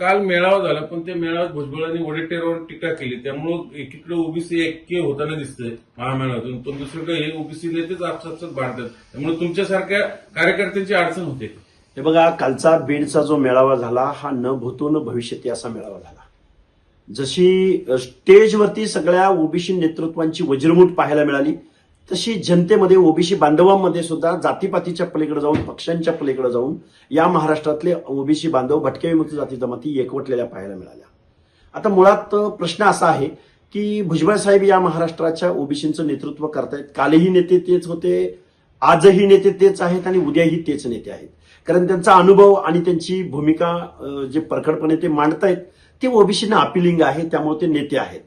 काल मेळावा झाला पण त्या मेळाव्यात भुजबळांनी वडेट्टेरावर टीका केली. त्यामुळं एकीकडे ओबीसी ऐक्य होताना दिसतंय महामेळाव्यातून पण दुसरीकडे हे ओबीसी नेतेच आपसापसात बांधतात. त्यामुळे तुमच्यासारख्या कार्यकर्त्यांची अडचण होते. हे बघा कालचा बीडचा जो मेळावा झाला हा न भूतून भविष्यती असा मेळावा झाला. जशी स्टेजवरती सगळ्या ओबीसी नेतृत्वांची वज्रमूठ पाहायला मिळाली तशी जनतेमध्ये ओबीसी बांधवांमध्ये सुद्धा जातीपातीच्या पलीकडे जाऊन पक्षांच्या पलीकडे जाऊन या महाराष्ट्रातले ओबीसी बांधव भटके विमुक्त जाती जमाती एकवटलेल्या पाहायला मिळाल्या. आता मुळात प्रश्न असा आहे की भुजबळ साहेब या महाराष्ट्राच्या ओबीसीचं नेतृत्व करतायत. कालही नेते तेच होते आजही नेते तेच आहेत आणि उद्याही तेच नेते आहेत. कारण त्यांचा अनुभव आणि त्यांची भूमिका जे परखडपणे ते मांडतायत ते ओबीसीना अपिलिंग आहे त्यामुळे ते नेते आहेत.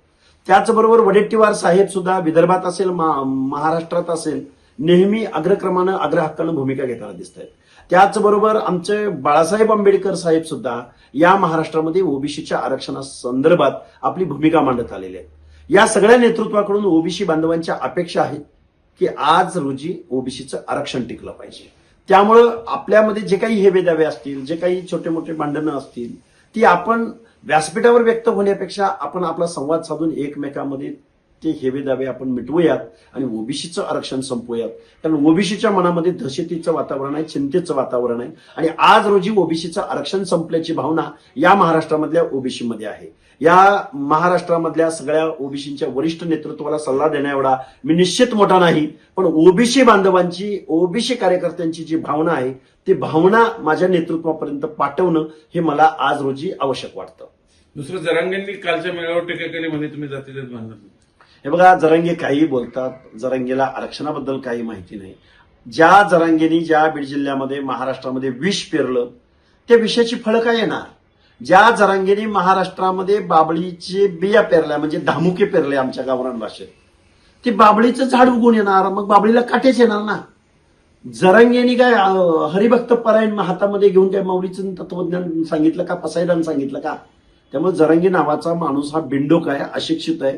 त्याचबरोबर वडेट्टीवार साहेब सुद्धा विदर्भात असेल महाराष्ट्रात असेल नेहमी अग्रक्रमानं अग्रहक्कानं भूमिका घेताना दिसत आहेत त्याचबरोबर आमचे बाळासाहेब आंबेडकर साहेब सुद्धा या महाराष्ट्रामध्ये ओबीसीच्या आरक्षणासंदर्भात आपली भूमिका मांडत आलेली आहे या सगळ्या नेतृत्वाकडून ओबीसी बांधवांच्या अपेक्षा आहेत की आज रोजी ओबीसीचं आरक्षण टिकलं पाहिजे. त्यामुळं आपल्यामध्ये जे काही हेवे दावे असतील जे काही छोटे मोठे भांडणं असतील ती आपण व्यासपीठावर व्यक्त होण्यापेक्षा आपण आपला संवाद साधून एकमेकांमध्ये ते हेवे दावे आपण मिटवूयात आणि ओबीसीचं आरक्षण संपवूयात. कारण ओबीसीच्या मनामध्ये दहशतीचं वातावरण आहे चिंतेचं वातावरण आहे. आणि आज रोजी ओबीसीचं आरक्षण संपल्याची भावना या महाराष्ट्रामधल्या ओबीसीमध्ये आहे. या महाराष्ट्रामधल्या सगळ्या ओबीसीच्या वरिष्ठ नेतृत्वाला सल्ला देण्या एवढा मी निश्चित मोठा नाही पण ओबीसी बांधवांची ओबीसी कार्यकर्त्यांची जी भावना आहे ती भावना माझ्या नेतृत्वापर्यंत पाठवणं हे मला आज रोजी आवश्यक वाटतं. दुसरं जरांगेंनी कालच्या मेळाव्यावर टीका केली म्हणजे तुम्ही जातीजात बांधत हे बघा जरांगे काही बोलतात जरांगेला आरक्षणाबद्दल काही माहिती नाही. ज्या जरांगेनी ज्या बीड जिल्ह्यामध्ये महाराष्ट्रामध्ये विष पेरलं त्या विषयाची फळं काय येणार? ज्या जरांगेने महाराष्ट्रामध्ये बाबळीचे बिया पेरल्या म्हणजे धामुके पेरले आमच्या गावरान भाषेत ते बाबळीचं झाड उगून येणार मग बाबळीला काटेच येणार ना? जरंगेनी काय हरिभक्त परायण हातामध्ये घेऊन त्या माऊलीचं तत्वज्ञान सांगितलं का? पसायदान सांगितलं का? त्यामुळे जरंगी नावाचा माणूस हा बिंडोक आहे अशिक्षित आहे.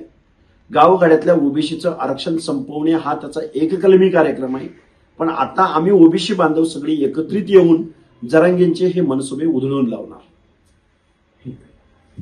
गावगाड्यातल्या ओबीसीचं आरक्षण संपवणे हा त्याचा एककलमी कार्यक्रम आहे. पण आता आम्ही ओबीसी बांधव सगळे एकत्रित येऊन जरांगेंचे हे मनसुबे उधळून लावणार.